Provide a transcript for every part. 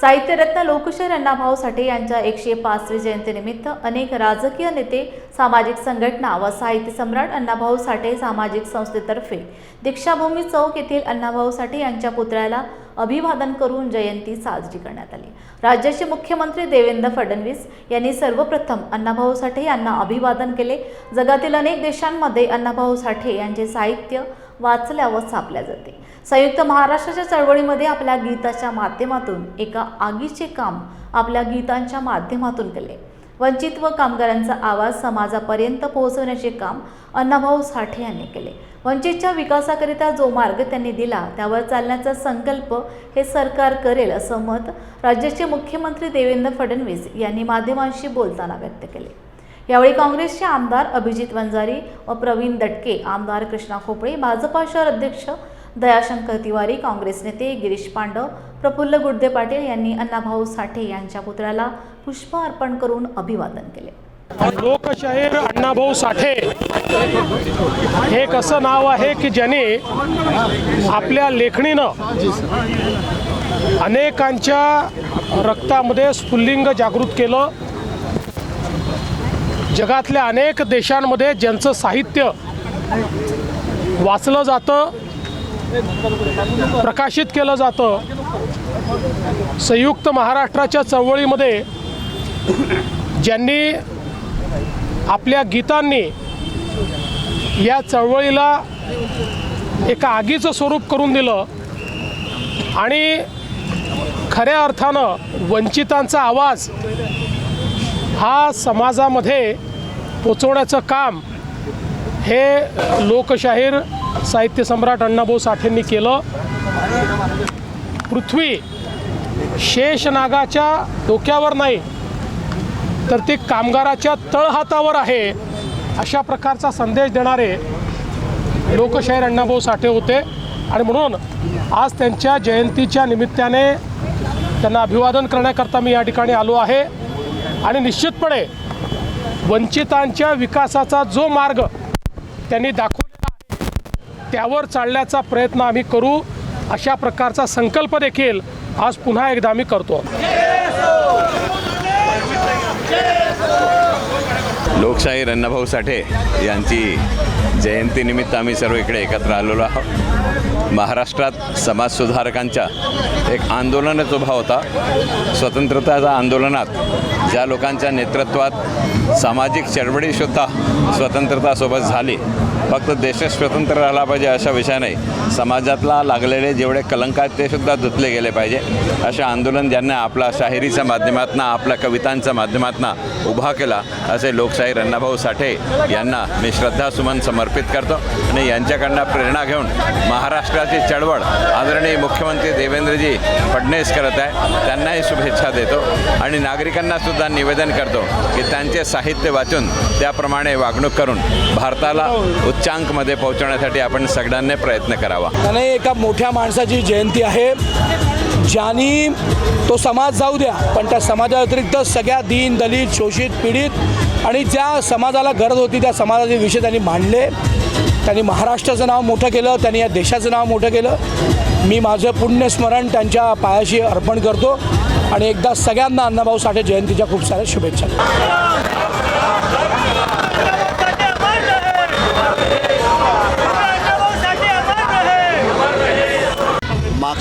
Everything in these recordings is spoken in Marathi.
साहित्यरत्न लोकशाहीर अण्णाभाऊ साठे यांच्या एकशे पाचवी जयंतीनिमित्त अनेक राजकीय नेते सामाजिक संघटना व साहित्य सम्राट अण्णाभाऊ साठे सामाजिक संस्थेतर्फे दीक्षाभूमी चौक येथील अण्णाभाऊ साठे यांच्या पुतळ्याला अभिवादन करून जयंती साजरी करण्यात आली. राज्याचे मुख्यमंत्री देवेंद्र फडणवीस यांनी सर्वप्रथम अण्णाभाऊ साठे यांना अभिवादन केले. जगातील अनेक देशांमध्ये अण्णाभाऊ साठे यांचे साहित्य वाचल्या व छापल्या जाते. संयुक्त महाराष्ट्राच्या चळवळीमध्ये आपल्या गीताच्या माध्यमातून एका आगीचे काम आपल्या गीतांच्या माध्यमातून केले. वंचित व कामगारांचा आवाज समाजापर्यंत पोहोचवण्याचे काम अण्णाभाऊ साठे यांनी केले. वंचितच्या विकासाकरिता जो मार्ग त्यांनी दिला त्यावर चालण्याचा संकल्प हे सरकार करेल असं मत राज्याचे मुख्यमंत्री देवेंद्र फडणवीस यांनी माध्यमांशी बोलताना व्यक्त केले. यावेळी काँग्रेसचे आमदार अभिजित वंजारी व प्रवीण दटके आमदार कृष्णा खोपळे भाजपा शहर अध्यक्ष दयाशंकर तिवारी काँग्रेस नेते गिरीश पांडव प्रफुल्ल गुड्डे पाटील यांनी अण्णाभाऊ साठे यांच्या पुतळ्याला पुष्प अर्पण करून अभिवादन केले. लोकशाहीर अण्णाभाऊ साठे. हे एक असं नाव आहे की ज्याने आपल्या लेखणीनं अनेकांच्या रक्तामध्ये स्फुल्लिंग जागृत केलं जगातल्या अनेक देशांमध्ये ज्यांचं साहित्य वाचलं जातं प्रकाशित केलं जातं संयुक्त महाराष्ट्राच्या चळवळीमध्ये ज्यांनी आपल्या गीतांनी या चळवळीला एका आगीचं स्वरूप करून दिलं आणि खऱ्या अर्थानं वंचितांचा आवाज हा समाजामध्ये पोचवण्याचं काम हे लोकशाहीर साहित्य सम्राट अण्णाभाऊ साठेंनी केलं. पृथ्वी शेषनागाच्या डोक्यावर नाही तर ते कामगाराच्या तळहातावर आहे अशा प्रकारचा संदेश देणारे लोकशाहीर अण्णाभाऊ साठे होते. आणि म्हणून आज त्यांच्या जयंतीच्या निमित्ताने त्यांना अभिवादन करण्याकरता मी या ठिकाणी आलो आहे. आणि निश्चितपणे वंचितांच्या विकासाचा जो मार्ग त्यांनी दाखवलेला आहे त्यावर चालण्याचा प्रयत्न आम्ही करू अशा प्रकारचा संकल्प देखील आज पुन्हा एकदा आम्ही करतो. लोकशाहीर अण्णाभाऊ साठे यांची जयंतीनिमित्त आम्ही सर्व इकडे एकत्र आलेलो आहोत. महाराष्ट्रात समाजसुधारकांच्या एक आंदोलनच उभा होता. स्वतंत्रताच्या आंदोलनात ज्या लोकांच्या नेतृत्वात सामाजिक चळवळीसुद्धा स्वतंत्रतासोबत झाली फक्त देश स्वतंत्र राहिला पाहिजे अशा विषय नाही. समाजातला लागलेले जेवढे कलंक आहेत ते सुद्धा धुतले गेले पाहिजे. असे आंदोलन ज्यांना आपला शाहिरीच्या माध्यमातून आपल्या कवितांच्या माध्यमातून उभा केला असे लोकशाहीर अण्णाभाऊ साठे यांना मी श्रद्धासुमन समर्पित करतो आणि यांच्याकडनं प्रेरणा घेऊन महाराष्ट्राची चळवळ आदरणीय मुख्यमंत्री देवेंद्रजी फडणवीस करत आहे. त्यांनाही शुभेच्छा देतो आणि नागरिकांना सुद्धा निवेदन करतो की त्यांचे साहित्य वाचून त्याप्रमाणे वागणूक करून भारताला उच्चांकमध्ये पोहोचवण्यासाठी आपण सगळ्यांनी प्रयत्न करावा. त्याने एका मोठ्या माणसाची जयंती आहे. ज्यांनी तो समाज जाऊ द्या पण त्या समाजाव्यतिरिक्त सगळ्या दीन दलित शोषित पीडित आणि ज्या समाजाला गरज होती त्या समाजाचे विषय त्यांनी मांडले. त्यांनी महाराष्ट्राचं नाव मोठं केलं त्यांनी या देशाचं नाव मोठं केलं. मी माझं पुण्यस्मरण त्यांच्या पायाशी अर्पण करतो आणि एकदा सगळ्यांना अण्णाभाऊ साठे जयंतीच्या खूप साऱ्या शुभेच्छा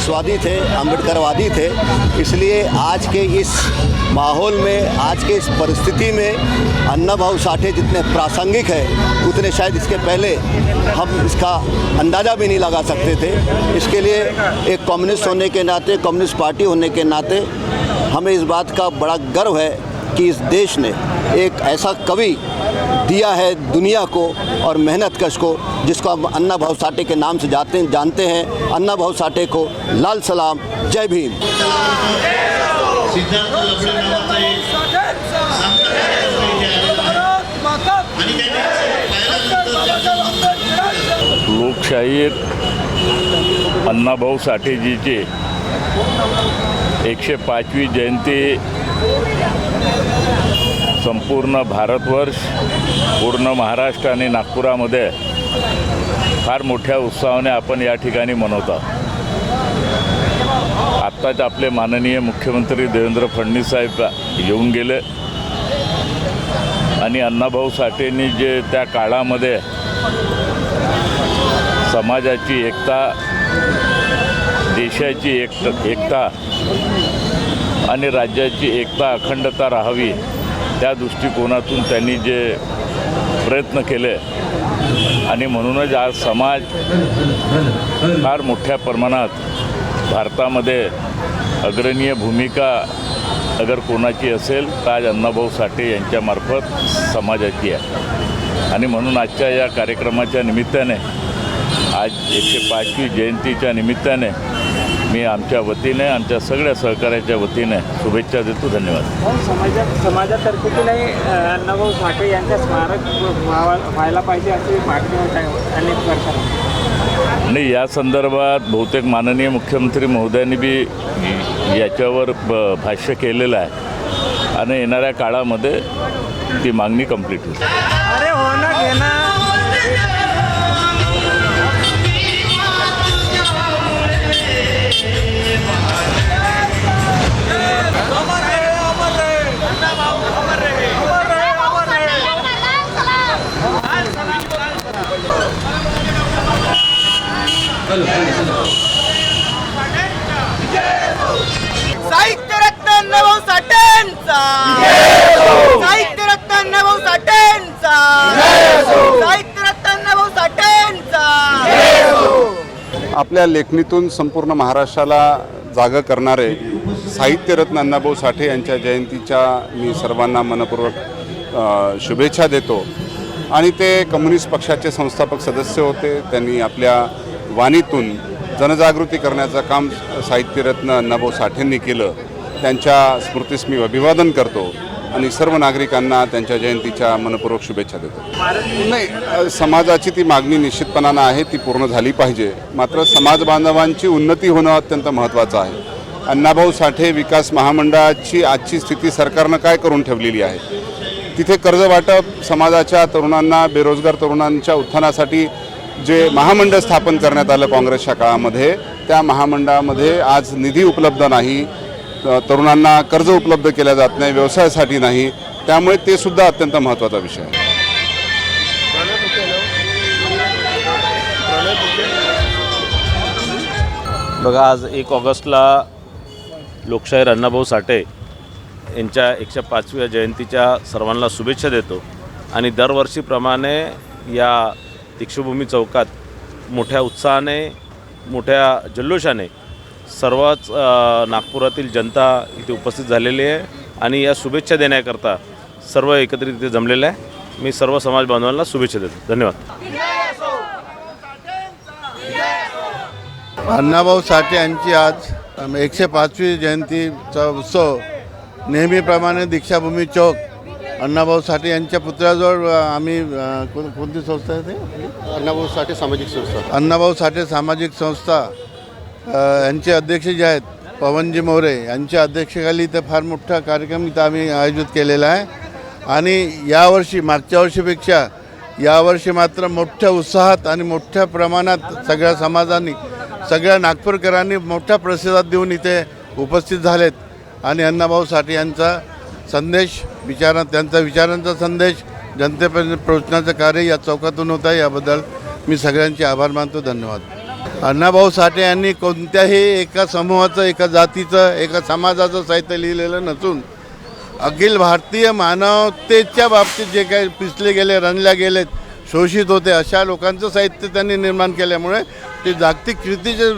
मार्क्सवादी थे अम्बेडकरवादी थे। इसलिए आज के इस माहौल में, आज के इस परिस्थिति में अन्ना भाऊ साठे जितने प्रासंगिक है, उतने शायद इसके पहले हम इसका अंदाज़ा भी नहीं लगा सकते थे। इसके लिए एक कम्युनिस्ट होने के नाते, कम्युनिस्ट पार्टी होने के नाते हमें इस बात का बड़ा गर्व है कि इस देश ने एक ऐसा कवि दिया है दुनिया को और मेहनत कश को, जिसको हम अन्ना भाव साठे के नाम से जाते, जानते हैं। अन्ना भाऊ साठे को लाल सलाम। जय भीम। एक आणि त्यांनी लोकशाहीर अण्णाभाऊ साठेजीची एकशे पाचवी जयंती संपूर्ण भारतवर्ष पूर्ण महाराष्ट्र आणि नागपुरामध्ये फार मोठ्या उत्साहाने आपण या ठिकाणी मनवतो. आत्ताच आपले माननीय मुख्यमंत्री देवेंद्र फडणवीस साहेब येऊन गेले. आणि अण्णाभाऊ साठेंनी जे त्या काळामध्ये समाजाची एकता देशाची एक एकता आणि राज्याची एकता अखंडता राहावी त्या दृष्टिकोनातून त्यांनी जे प्रयत्न केले आणि म्हणूनच आज समाज फार मोठ्या प्रमाणात भारतामध्ये अग्रणीय भूमिका अगर कोणाची असेल तर आज अण्णाभाऊ साठे यांच्यामार्फत समाजाची आहे. आणि म्हणून आजच्या या कार्यक्रमाच्या निमित्ताने आज एकशे पाचवी जयंतीच्या निमित्ताने मी आमच्या वतीने आमच्या सगळ्या सहकार्याच्या वतीने शुभेच्छा देतो धन्यवाद. समाजात समाजातर्फे की नाही अण्णाभाऊ साठे यांच्या स्मारक व्हायला पाहिजे अशी मागणी होत आहे अनेक नाही या संदर्भात बहुतेक माननीय मुख्यमंत्री महोदयांनी बी याच्यावर ब- भाष्य केलेलं आहे. आणि येणाऱ्या काळामध्ये ती मागणी कंप्लीट होईल. अरे हो ना आपल्या लेखणीतून संपूर्ण महाराष्ट्राला जागं करणारे साहित्यरत्न अण्णाभाऊ साठे यांच्या जयंतीच्या मी सर्वांना मनपूर्वक शुभेच्छा देतो. आणि ते कम्युनिस्ट पक्षाचे संस्थापक सदस्य होते. त्यांनी आपल्या वाणीतून जनजागृती करण्याचं काम साहित्यरत्न अण्णाभाऊ साठेंनी केलं. त्यांच्या स्मृतीस मी अभिवादन करतो. आणि सर्व नागरिकांना त्यांच्या जयंतीच्या मनपूर्वक शुभेच्छा देतो. नाही समाजाची ती मागणी निश्चितपणानं आहे ती पूर्ण झाली पाहिजे. मात्र समाज बांधवांची उन्नती होणं अत्यंत महत्त्वाचं आहे. अण्णाभाऊ साठे विकास महामंडळाची आजची स्थिती सरकारनं काय करून ठेवलेली आहे? तिथे कर्ज वाटप समाजाच्या तरुणांना बेरोजगार तरुणांच्या उत्थानासाठी जे महामंडळ स्थापन करण्यात आलं काँग्रेसच्या काळामध्ये त्या महामंडळामध्ये आज निधी उपलब्ध नाही. तरुणांना कर्ज उपलब्ध केल्या जात नाही व्यवसायासाठी नाही त्यामुळे ते सुद्धा अत्यंत महत्त्वाचा विषय आहे. बघा आज एक ऑगस्टला लोकशाहीर अण्णाभाऊ साठे यांच्या एकशे पाचव्या जयंतीच्या सर्वांना शुभेच्छा देतो. आणि दरवर्षीप्रमाणे या दीक्षाभूमी चौकात मोठ्या उत्साहाने मोठ्या जल्लोषाने सर्वच नागपुरातील जनता इथे उपस्थित झालेली आहे आणि या शुभेच्छा देण्याकरता सर्व एकत्रित इथे जमलेले आहे. मी सर्व समाज बांधवांना शुभेच्छा देतो. धन्यवाद. अण्णाभाऊ साठे यांची आज एकशे पाचवी जयंतीचा उत्सव. नेहमीप्रमाणे दीक्षाभूमी चौक. अण्णाभाऊ साठे यांच्या पुतळ्याजवळ आम्ही कोणती संस्था आहे ते? अण्णाभाऊ साठे सामाजिक संस्था. अण्णाभाऊ साठे सामाजिक संस्था. यांचे अध्यक्ष जे आहेत पवनजी मोरे यांच्या अध्यक्षतेखाली इथं फार मोठा कार्यक्रम इथं आम्ही आयोजित केलेला आहे. आणि यावर्षी मागच्या वर्षीपेक्षा यावर्षी मात्र मोठ्या उत्साहात आणि मोठ्या प्रमाणात सगळ्या समाजांनी सगळ्या नागपूरकरांनी मोठ्या प्रतिसाद देऊन इथे उपस्थित झालेत. आणि अण्णाभाऊ साठे यांचा संदेश विचारा त्यांचा विचारांचा संदेश जनतेपर्यंत पोहोचण्याचं कार्य या चौकातून होत आहे. याबद्दल मी सगळ्यांचे आभार मानतो. धन्यवाद. अण्णाभाऊ साठे यांनी कोणत्याही एका समूहाचं एका जातीचं एका समाजाचं साहित्य लिहिलेलं नसून अखिल भारतीय मानवतेच्या बाबतीत जे काही पिसले गेले रनल्या गेलेत शोषित होते अशा लोकांचं साहित्य त्यांनी निर्माण केल्यामुळे ते जागतिक कीर्तीचे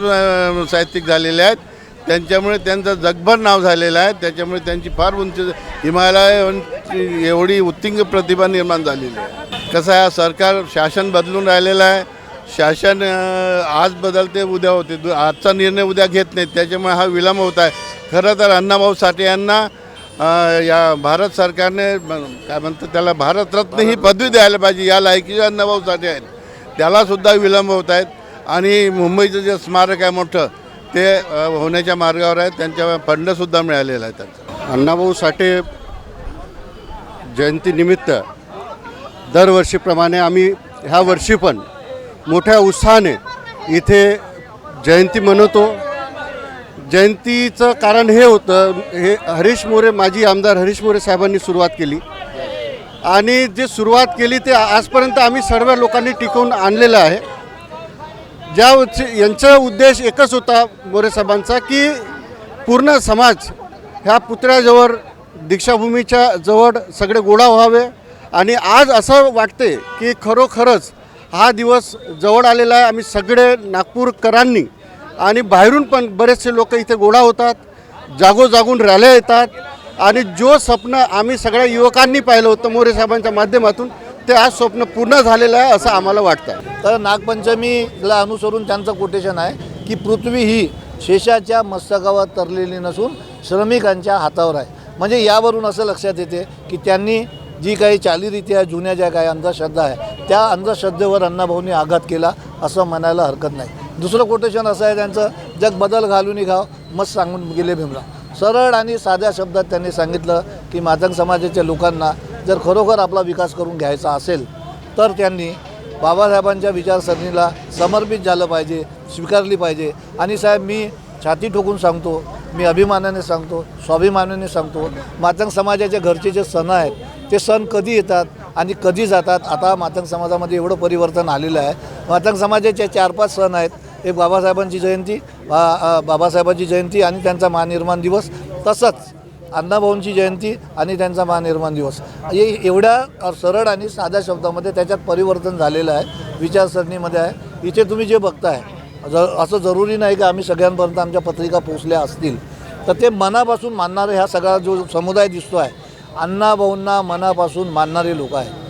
साहित्यिक झालेले आहेत. त्यांच्यामुळे त्यांचं जगभर नाव झालेलं आहे. त्याच्यामुळे त्यांची फार उंच हिमालय एवढी उत्तिंग प्रतिभा निर्माण झालेली आहे. कसं आहे सरकार शासन बदलून राहिलेलं आहे. शासन आज बदलते उद्या होते. दु- आजचा निर्णय उद्या घेत नाहीत. त्याच्यामुळे हा विलंब होत आहे. खरं तर अण्णाभाऊ साठे यांना या भारत सरकारने काय म्हणतात त्याला भारतरत्न ही पदवी द्यायला पाहिजे. या लायकीचे अण्णाभाऊ साठे आहेत. त्यालासुद्धा विलंब होत आहेत. आणि मुंबईचं जे स्मारक आहे मोठं ते होण्याच्या मार्गावर आहे त्यांच्या फंडसुद्धा मिळालेला आहे त्यांचा. अण्णाभाऊ साठे जयंतीनिमित्त दरवर्षीप्रमाणे आम्ही ह्या वर्षी पण मोठ्या उत्साहाने इथे जयंती मनवतो. जयंतीचं कारण हे होतं हे हरीश मोरे माजी आमदार हरीश मोरे साहेबांनी सुरुवात केली. आणि जे सुरुवात केली ते आजपर्यंत आम्ही सर्व लोकांनी टिकवून आणलेलं आहे. ज्या यांचा उद्देश एकच होता मोरे साहेबांचा की पूर्ण समाज ह्या पुतळ्याजवळ दीक्षाभूमीच्या जवळ सगळे गोळा व्हावे. आणि आज असं वाटते की खरोखरच हा दिवस जवळ आलेला आहे. आम्ही सगळे नागपूरकरांनी आणि बाहेरून पण बरेचसे लोक इथे गोळा होतात जागोजागून रॅल्या येतात आणि जो स्वप्न आम्ही सगळ्या युवकांनी पाहिलं होतं मोरे साहेबांच्या माध्यमातून ते आज स्वप्न पूर्ण झालेलं आहे असं आम्हाला वाटतं तर नागपंचमीला अनुसरून त्यांचं कोटेशन आहे की पृथ्वी ही शेषाच्या मस्तकावर तरलेली नसून श्रमिकांच्या हातावर आहे. म्हणजे यावरून असं लक्षात येते की त्यांनी जी काही चालीरीती आहे जुन्या ज्या काही अंधश्रद्धा आहे त्या अंधश्रद्धेवर अण्णाभाऊंनी आघात केला असं म्हणायला हरकत नाही. दुसरं कोटेशन असं आहे त्यांचं जग बदल घालून घाव मस्त सांगून गेले भीमराव. सरळ आणि साध्या शब्दात त्यांनी सांगितलं की मातंग समाजाच्या लोकांना जर खरोखर आपला विकास करून घ्यायचा असेल तर त्यांनी बाबासाहेबांच्या विचारसरणीला समर्पित झालं पाहिजे स्वीकारली पाहिजे. आणि साहेब मी छाती ठोकून सांगतो मी अभिमानाने सांगतो स्वाभिमानाने सांगतो मातंग समाजाच्या घरचे जे सण आहेत ते सण कधी येतात? आणि कधी जातात? आता मातंग समाजामध्ये एवढं परिवर्तन आलेलं आहे. मातंग समाजाचे चार पाच सण आहेत एक बाबासाहेबांची जयंती बा बाबासाहेबांची जयंती आणि त्यांचा महानिर्माण दिवस तसंच अण्णाभाऊंची जयंती आणि त्यांचा महानिर्माण दिवस. हे एवढ्या सरळ आणि साध्या शब्दामध्ये त्याच्यात परिवर्तन झालेलं आहे विचारसरणीमध्ये आहे. इथे तुम्ही जे बघताय ज असं जरुरी नाही की आम्ही सगळ्यांपर्यंत आमच्या पत्रिका पोचल्या असतील. तर ते मनापासून मानणारे हा सगळा जो समुदाय दिसतो आहे अण्णाभाऊंना मनापासून मानणारे लोक आहेत.